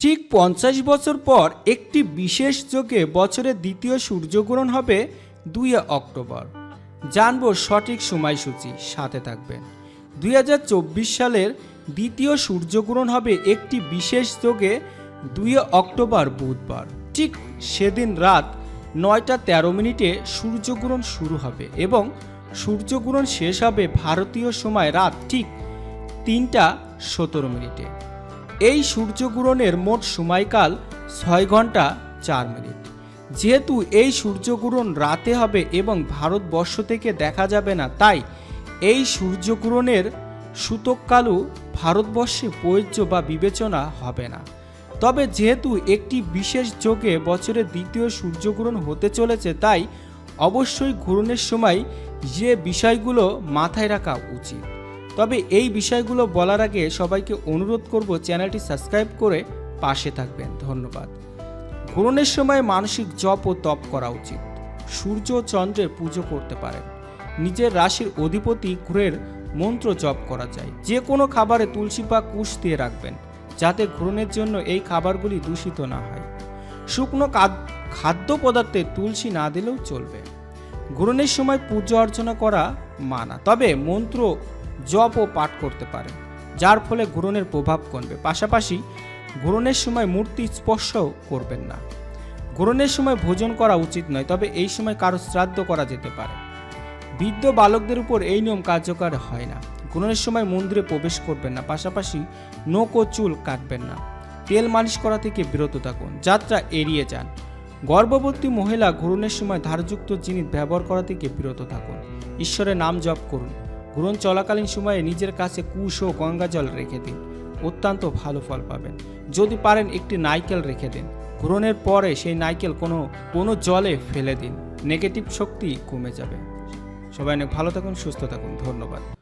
ঠিক পঞ্চাশ বছর পর একটি বিশেষ যোগে বছরের দ্বিতীয় সূর্যগ্রহণ হবে দুই অক্টোবর। জানব সঠিক সময়সূচি, সাথে থাকবেন। দুই হাজার চব্বিশ সালের দ্বিতীয় সূর্যগ্রহণ হবে একটি বিশেষ যোগে দুই অক্টোবর বুধবার। ঠিক সেদিন রাত নয়টা তেরো মিনিটে সূর্যগ্রহণ শুরু হবে এবং সূর্যগ্রহণ শেষ হবে ভারতীয় সময় রাত ঠিক তিনটা সতেরো মিনিটে। এই সূর্যগ্রহণের মোট সময়কাল ছয় ঘণ্টা চার মিনিট। যেহেতু এই সূর্যগ্রহণ রাতে হবে এবং ভারতবর্ষ থেকে দেখা যাবে না, তাই এই সূর্যগ্রহণের সূতককালও ভারতবর্ষে প্রযোজ্য বা বিবেচনা হবে না। তবে যেহেতু একটি বিশেষ যোগে বছরের দ্বিতীয় সূর্যগ্রহণ হতে চলেছে, তাই অবশ্যই গ্রহণের সময় যে বিষয়গুলো মাথায় রাখা উচিত। তবে এই বিষয়গুলো বলার আগে সবাইকে অনুরোধ করব চ্যানেলটি সাবস্ক্রাইব করে পাশে থাকবেন। ধন্যবাদ। গ্রহণের সময় মানসিক জপ ও তপ করা উচিত। সূর্য চন্দ্রের পুজো করতে পারেন। নিজের রাশির অধিপতি গ্রহের মন্ত্র জপ করা যায়। যে কোনো খাবারে তুলসী বা কুশ দিয়ে রাখবেন, যাতে গ্রহণের জন্য এই খাবারগুলি দূষিত না হয়। শুকনো খাদ্য পদার্থে তুলসী না দিলেও চলবে। গ্রহণের সময় পূজা অর্চনা করা মানা। তবে মন্ত্র জপ ও পাঠ করতে পারেন যার ফলে গ্রহণের প্রভাব কমবে। পাশাপাশি গ্রহণের সময় মূর্তি স্পর্শ করবেন না। গ্রহণের সময় ভোজন করা উচিত নয়, তবে এই সময় কারও শ্রাদ্ধ করা যেতে পারে। বৃদ্ধ বালকদের উপর এই নিয়ম কার্যকর হয় না। গ্রহণের সময় মন্দিরে প্রবেশ করবেন না, পাশাপাশি নখ ও চুল কাটবেন না। তেল মালিশ করা থেকে বিরত থাকুন, যাত্রা এড়িয়ে যান। গর্ভবতী মহিলা গ্রহণের সময় ধারযুক্ত জিনিস ব্যবহার করা থেকে বিরত থাকুন। ঈশ্বরের নাম জপ করুন। গ্রহণ চলাকালীন সময়ে নিজের কাছে কুশ ও গঙ্গা জল রেখে দিন। অত্যন্ত ভালো ফল পাবেন। যদি পারেন একটি নাইকেল রেখে দিন। গ্রহণের পরে সেই নাইকেল কোনো কোনো জলে ফেলে দিন। নেগেটিভ শক্তি কমে যাবে। সবাই অনেক ভালো থাকুন, সুস্থ থাকুন। ধন্যবাদ।